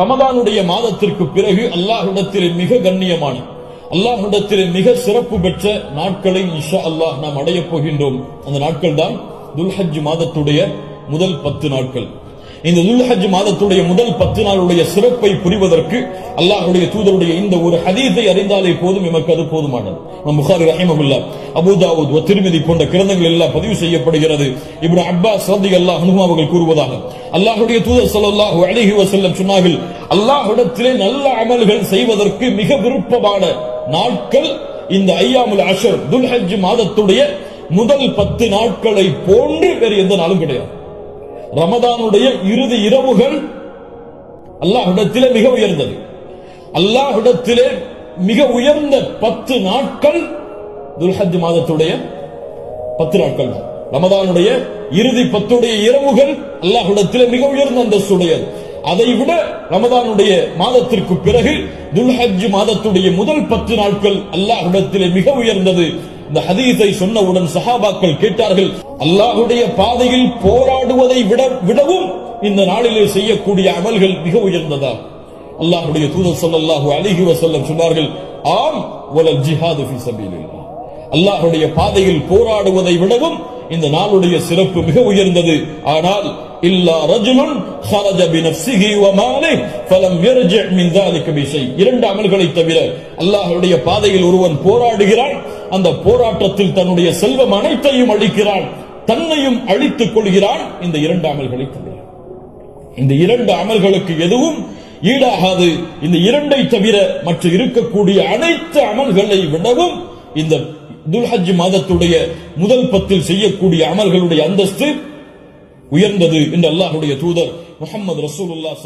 ரமதானுடைய மாதத்திற்கு பிறகு அல்லாஹ்விடத்தில் மிக கண்ணியமான அல்லாஹ்விடத்தில் மிக சிறப்பு பெற்ற நாட்களை இஷா அல்லாஹ் நாம் அடையப் போகின்றோம். அந்த நாட்கள் தான் துல்ஹஜ் மாதத்துடைய முதல் பத்து நாட்கள். இந்த துல்ஹஜ் மாதத்துடைய முதல் பத்து நாளுடைய சிறப்பை புரிவதற்கு அல்லாஹுடைய தூதருடைய இந்த ஒரு ஹதீஸை அறிந்தாலே போதும் எமக்கு அது போதுமானது. புகாரி ரஹிமகுல்லா அபுதாவுத் திருமதி போன்ற கிரந்தங்கள் எல்லாம் பதிவு செய்யப்படுகிறது. இப்னு அப்பாஸ் சந்தி அல்லாஹ் அனுமாவர்கள் கூறுவதாக அல்லாஹுடைய தூதர் ஸல்லல்லாஹு அழகி வசல்லம் சொன்னார்கள் அல்லாஹுடத்திலே நல்ல அமல்கள் செய்வதற்கு மிக விருப்பமான நாட்கள் இந்த ஐயாமுல் அஷர் துல்ஹஜ் மாதத்துடைய முதல் பத்து நாட்களை போன்று வேறு எந்த நாளும் கிடையாது. ரமதானுடைய இறுதி இரவுகள் அல்லாஹிடத்திலே மிக உயர்ந்தது. அல்லாஹிடத்திலே மிக உயர்ந்த பத்து நாட்கள் துல்ஹஜ் மாதத்துடைய பத்து நாட்கள் தான். ரமதானுடைய இறுதி பத்துடைய இரவுகள் அல்லாஹிடத்திலே மிக உயர்ந்த அந்தஸ்துடையது. அதை விட ரமதானுடைய மாதத்திற்கு பிறகு துல்ஹஜ் மாதத்துடைய முதல் பத்து நாட்கள் அல்லாஹிடத்திலே மிக உயர்ந்தது. இந்த ஹதீஸை சொன்னவுடன் சஹாபாக்கள் கேட்டார்கள் அல்லாஹ்வுடைய பாதையில் போராடுவதை விட விடவும் இந்த நாளிலே செய்யக்கூடிய அமல்கள் மிக உயர்ந்ததா அல்லாஹ்வுடைய தூதர் ஸல்லல்லாஹு அலைஹி வஸல்லம் சொன்னார்கள் ஆம் வலல் ஜிஹாது ஃபீ சபீலில்லாஹ் அல்லாஹ்வுடைய பாதையில் போராடுவதை விடவும் இந்த நாளுடைய சிறப்பு மிக உயர்ந்தது ஆனால் இல்லா ரஜுலுன் خرج بنفسه وماله فلم يرجع من ذلك بشيء இரண்டு அமல்களை தவிர அல்லாஹ்வுடைய பாதையில் ஒருவன் போராடுகிறான் அந்த போராட்டத்தில் தன்னுடைய செல்வம் அனைத்தையும் அழிக்கிறான் தன்னையும் அழித்துக் கொள்கிறான் இந்த இரண்டு அமல்களை தவிர இந்த இரண்டு அமல்களுக்கு எதுவும் ஈடாகாது. இந்த இரண்டை தவிர மற்ற இருக்கக்கூடிய அனைத்து அமல்களை விடவும் இந்த துல்ஹஜ் மாதத்துடைய முதல் பத்தில் செய்யக்கூடிய அமல்களுடைய அந்தஸ்து உயர்ந்தது என்று அல்லாஹுடைய தூதர் முகமது ரசூலுல்லாஹ்